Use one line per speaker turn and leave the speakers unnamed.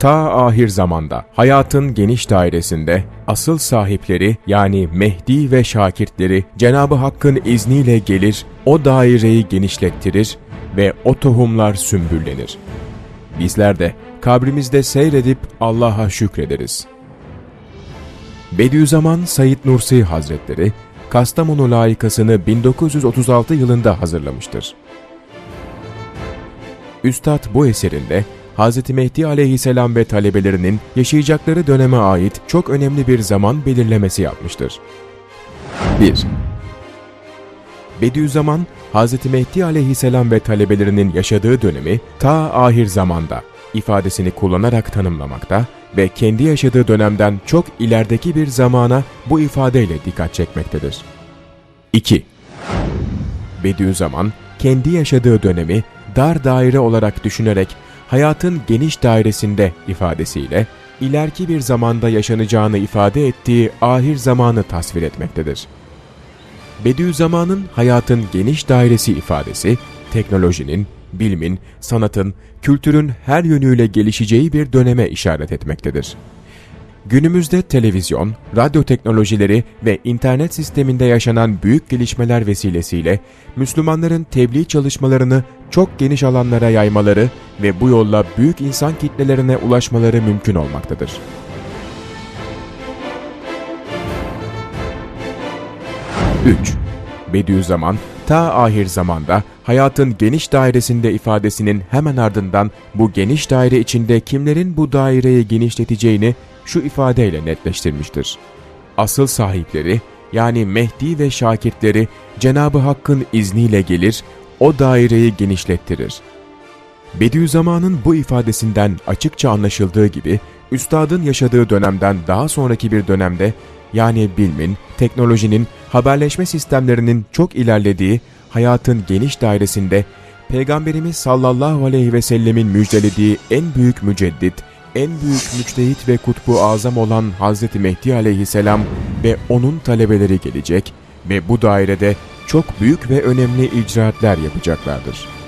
ta ahir zamanda hayatın geniş dairesinde asıl sahipleri yani Mehdi ve şakirtleri Cenabı Hakk'ın izniyle gelir, o daireyi genişlettirir ve o tohumlar sümbüllenir. Bizler de kabrimizde seyredip Allah'a şükrederiz. Bediüzzaman Said Nursi Hazretleri, Kastamonu layıkasını 1936 yılında hazırlamıştır. Üstad bu eserinde Hz. Mehdi aleyhisselam ve talebelerinin yaşayacakları döneme ait çok önemli bir zaman belirlemesi yapmıştır. 1. Bediüzzaman, Hz. Mehdi aleyhisselam ve talebelerinin yaşadığı dönemi ta ahir zamanda ifadesini kullanarak tanımlamakta ve kendi yaşadığı dönemden çok ilerideki bir zamana bu ifadeyle dikkat çekmektedir. 2. Bediüzzaman, kendi yaşadığı dönemi dar daire olarak düşünerek hayatın geniş dairesinde ifadesiyle ileriki bir zamanda yaşanacağını ifade ettiği ahir zamanı tasvir etmektedir. Bediüzzaman'ın hayatın geniş dairesi ifadesi, teknolojinin, bilimin, sanatın, kültürün her yönüyle gelişeceği bir döneme işaret etmektedir. Günümüzde televizyon, radyo teknolojileri ve internet sisteminde yaşanan büyük gelişmeler vesilesiyle Müslümanların tebliğ çalışmalarını çok geniş alanlara yaymaları ve bu yolla büyük insan kitlelerine ulaşmaları mümkün olmaktadır. 3. Bediüzzaman, ta ahir zamanda hayatın geniş dairesinde ifadesinin hemen ardından bu geniş daire içinde kimlerin bu daireyi genişleteceğini şu ifadeyle netleştirmiştir. Asıl sahipleri yani Mehdi ve şakirtleri Cenabı Hakk'ın izniyle gelir, o daireyi genişlettirir. Bediüzzaman'ın bu ifadesinden açıkça anlaşıldığı gibi, üstadın yaşadığı dönemden daha sonraki bir dönemde, yani bilmin, teknolojinin, haberleşme sistemlerinin çok ilerlediği hayatın geniş dairesinde, Peygamberimiz sallallahu aleyhi ve sellemin müjdelediği en büyük müceddit, en büyük müçtehit ve kutbu azam olan Hazreti Mehdi aleyhisselam ve onun talebeleri gelecek ve bu dairede çok büyük ve önemli icraatler yapacaklardır.